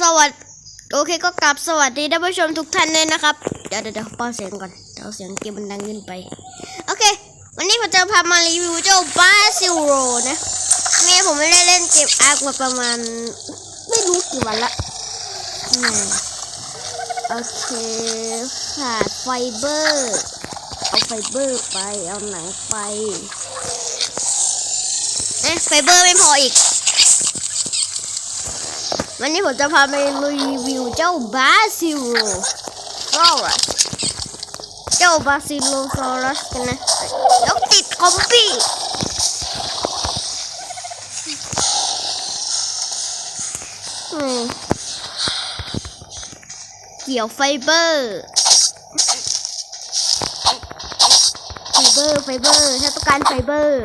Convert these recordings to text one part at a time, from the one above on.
สวัสดีโอเคก็กลับสวัสดีท่านผู้ชมทุกท่านเลยนะครับ เดี๋ยวเดี๋ยวเดี๋ยวเป้าเสียงก่อนเดี๋ยวเสียงเกมมันดังขึ้นไป โอเค วันนี้ผมจะพามารีวิวเจ้าบาซิโรนะแม่ผมไม่ได้เล่นเกมอาร์คมาประมาณ ไม่รู้กี่วันละโอเคขาดไฟเบอร์ เอาไฟเบอร์ไป เอาหนังไปเอ๊ะไฟเบอร์ไม่พออีก วันนี้ผมจะพาไปรีวิวเจ้าบาซิโลซอรัส เจ้าบาซิโลซอรัสกันนะแล้วติดคอมปี้เกี่ยวไฟเบอร์ ไฟเบอร์ ไฟเบอร์ ถ้าต้องการไฟเบอร์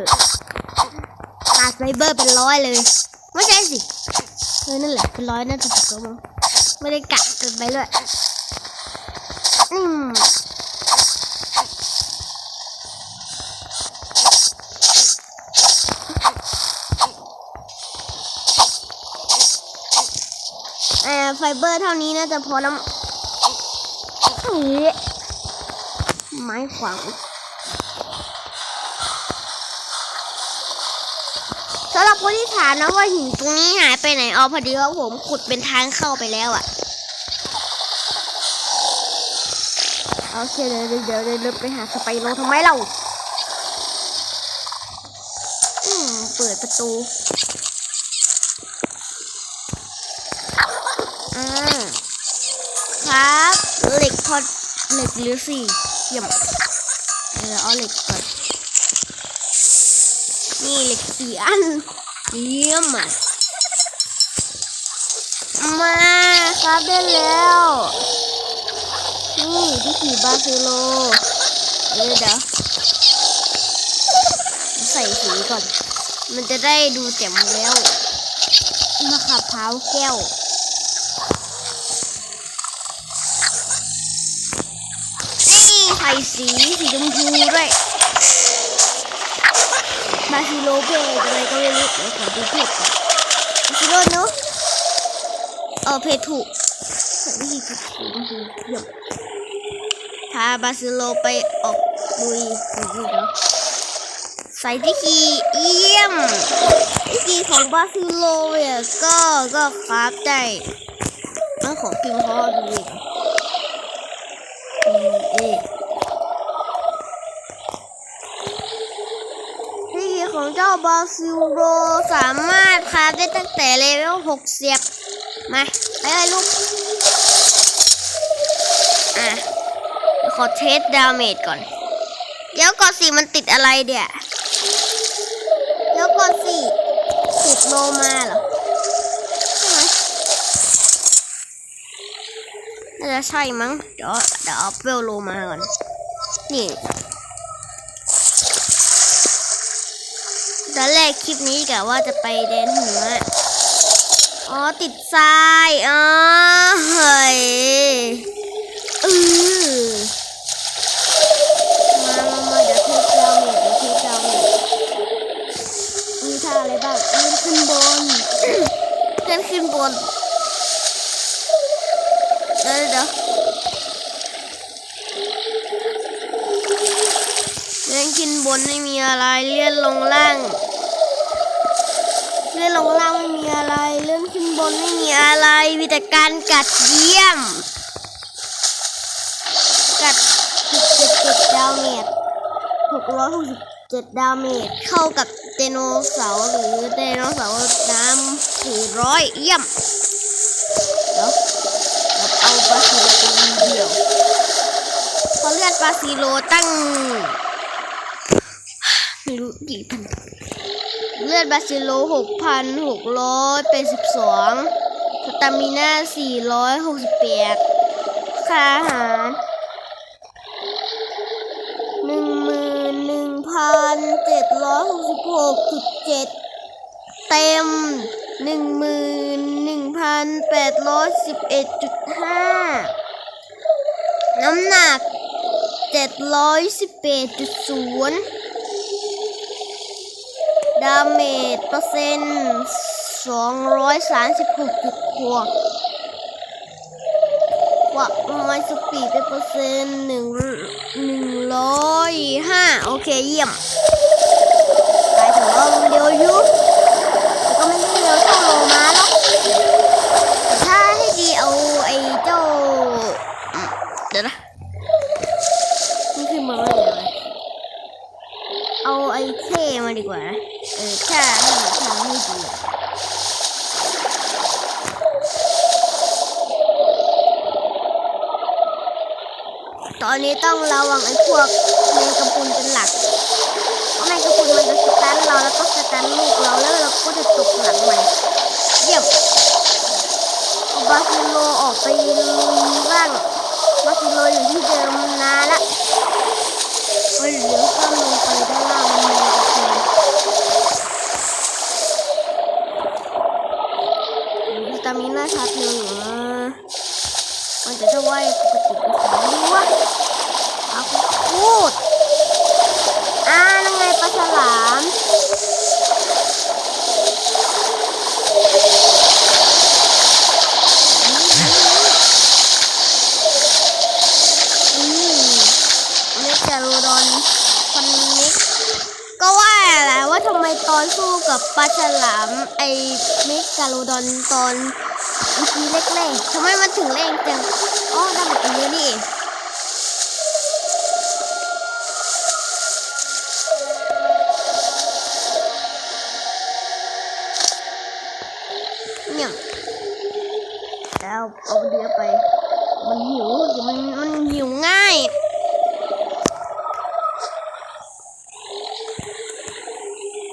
ขาดไฟเบอร์เป็นร้อยเลย ไม่ใช่สิ เออนั่นแหละเป็นร้อยน่าจะถูกแล้วมั้งไม่ได้กะเกินไปเลยอืมไฟเบอร์เท่านี้น่าจะพอแล้วไม้ขวางำหรับคนที่ถามนะว่าหินตรงนี้หายไปไหนอ๋อพอดีว่าผมขุดเป็นทางเข้าไปแล้วอะโอเคเดี๋ยวเดี๋ยวเดี๋ยวไปหาสไปโรทำไมเราอืมเปิดประตูอ่าครับเหล็กพอเหล็กหรือสี่เยี่ยมเดี๋ยวเอาเหล็กก่อน เหล็กสี่อันเยี่ยมอะมาครับได้แล้วนี่ที่ขี่บาซิโลเดี๋ยวเดี๋ยวใส่สีก่อน มันจะได้ดูแจ่มแล้วมะขามเท้าวแก้วนี่ใส่สีสีชมพูด้วย บาซิโลเพจอะไรก็ไม่รู้เดี๋ยวขอดูเพจก่อนบาซิโลเนาะเออเพจถูกใส่วิธีถูกสีชมพูเยี่ยมพาบาซิโลไปออกลุยดูเนาะใส่ที่คีเยี่ยมที่คีของบาซิโลเนี่ยก็ก็คราฟได้ต้องขอพิมพ์เขาดูอีกเอเอ ที่ องเจ้าบาซิลโรสามารถคราฟได้ตั้งแต่เลเวลหกเสียบ มาไปเลยลูก อะ ขอเทสดาเมจก่อน เดี๋ยวก่อนสิมันติดอะไรเดี๋ยเดี๋ยวก่อนสิติดโลมาเหรอใช่ไหมน่าจะใช่มั้ง เดี๋ยวเดี๋ยวเอาเปลโลมาก่อน นี่ ตอนแรกคลิปนี้กะว่าจะไปแดนหิมะอ๋อติดทรายอ๋อเฮ้ยเออมามามาเดี๋ยวเทสดาวเมจเดี๋ยวเทสดาวเมจมีท่าอะไรบ้างเลื่อนขึ้นบนเลื่อนขึ้นบนเดี๋ยวเดี๋ยวเลื่อนขึ้นบนไม่มีอะไรเลื่อนลงล่าง เลื่อนลงล่างไม่มีอะไร เลื่อนขึ้นบนไม่มีอะไร มีแต่การกัดเยี่ยม กัด677ดาวเมจ667 ดาวเมจเข้ากับไดโนเสาร์หรือไดโนเสาร์น้ำ400 เยี่ยมเดี๋ยวเราเอาบาซิโลไปเดียวพอเลือดบาซิโลตั้ง ไม่รู้กี่พันเลือดบาซิโลหกพันหกร้อยเป็นสิบสองสตามิน่าสี่ร้อยหกสิบแปดค่าอาหารหนึ่งหมื่นหนึ่งพันเจ็ดร้อยหกสิบหกจุดเจ็ดเต็มหนึ่งหมื่นหนึ่งพันแปดร้อยสิบเอ็ดจุดห้าน้ำหนักเจ็ดร้อยสิบแปดจุดศูนย์ ดาเมจเปอร์เซ็นต์สองร้อยสามสิบหกจุดหกว่ามันสปีดเป็นเปอร์เซ็นต์หนึ่งหนึ่งร้อยห้าโอเคเยี่ยมไปถึงว่ามันเร็วยู่แต่ก็ไม่ได้เร็วเท่าโลมาหรอกแต่ถ้าให้ดีเอาไอ้เจ้าเดี๋ยวนะนี่คือมาอะไรเอาไอ้เท มาดีกว่านะเออถ้าไม่ทางให้ดีตอนนี้ต้องระวังไอ้พวกแมงกะพรุนเป็นหลักเพราะแมงกะพรุนมันจะสตันเราแล้วก็สตันลูกเราแล้วเราก็จะตกหลังมันเยี่ยมบาซิโลออกไปลุยบ้างบาซิโลอยู่ที่เดิมนานละเฮ้ยเดี๋ยวข้ามลงไปด้านล่างมันแมงกะพรุนวิตา มิน่าชาร์จหนึ่งมันจะช่วยปกติก็สามวะอาคุพูดอ่านั่งไงปลาฉลามอืมเมกาโลดอนฟันเน็กก็ว่าแหละ ว่าทำไมตอนสู้กับปลาฉลาม ไอเมกาโลดอนตอนอีพีเล็กๆทำไมมันถึงแรงจังอ๋อได้แบบนี้นี่เอง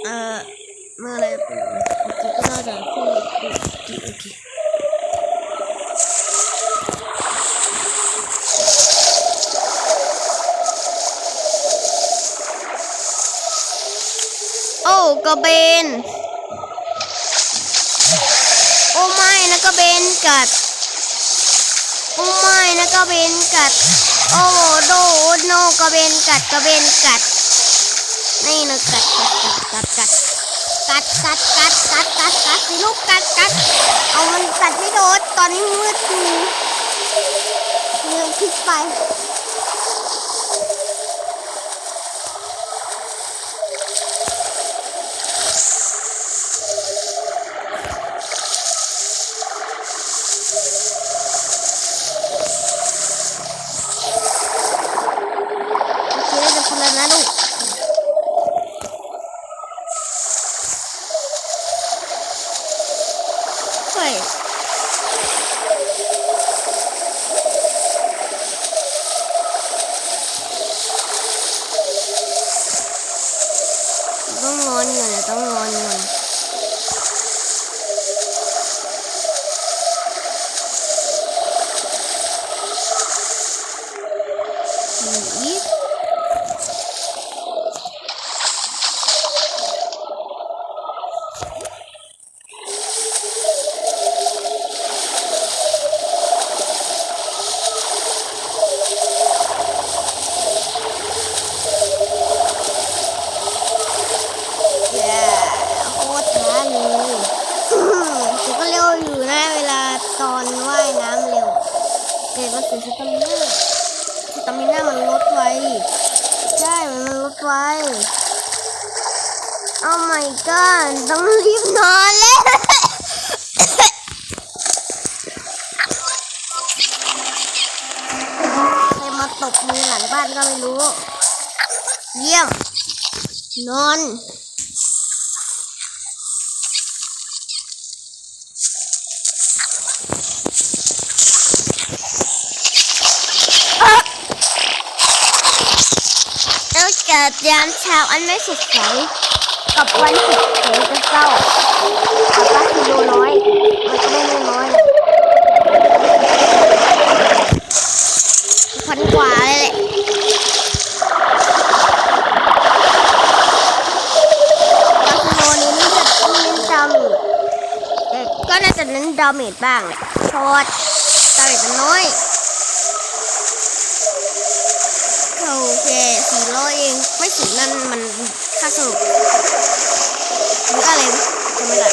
เอ่อมื่ออะไรเป็นโอเคก็น่าจะพูดโอเคโอ้กระเบน โอ้ไม่นะกระเบนกัด โอ้ไม่นะกระเบนกัด โอ้โดโนกระเบนกัดกระเบนกัด นี่นะกัดกัด กัดกัดกัดกัดกัดกัดกัดกัดสิลูกกัดกัดเอามันกัดไม่โดนตอนนี้มืดอยู่เร็วพลิกไปโอเคจะพูดแล้วนะลูก เฮ้ยต้องนอนก่อนนะต้องนอนก่อนอีก แย่โคตรช้าเลยแต่ก็เร็วอยู่นะเวลาตอนว่ายน้ำเร็วแต่ก็เสตามิน่าสตามิน A มันลดไวใช่มันลดไวโอ้ my god ต้องรีบนอนแล้วใครมาตบมือหลังบ้านก็ไม่รู้ เยี่ยม นอน แล้วเกิดยามเช้าอันไม่สดใสกับวันสดเฉยจะเศร้ากับป้าคิโลน้อย มันก็ไม่ได้น้อยพันกว่าเลยแหละก็น่าจะเน้นดาเมจบ้างแหละเพราะว่าดาเมจมันน้อย โอเคสี่ร้อยเองไม่ถึงนั่นมันค่าสรุปหรืออะไรวะจำไม่ได้